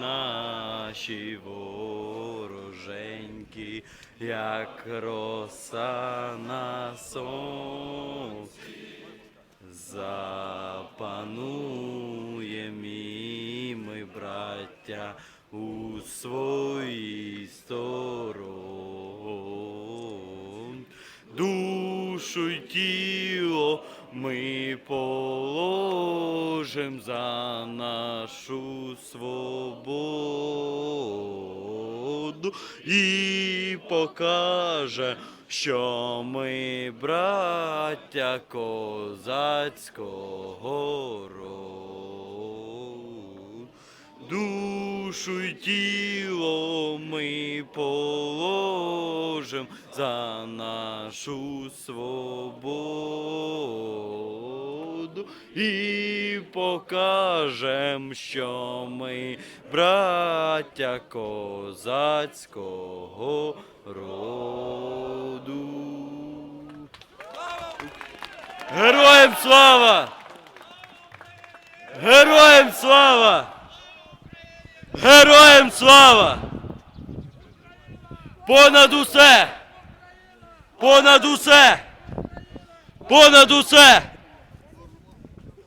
наші вороженьки, як роса на сонці. Запануєм і браття, у своїй сторон. Душу й тіло ми положим за нашу свободу і покаже, що ми браття козацького роду. Душу й тіло ми положим за нашу свободу і покажем, що ми браття козацького роду. Героям слава! Героям слава! Героям слава! Понад усе! Понад усе! Понад усе!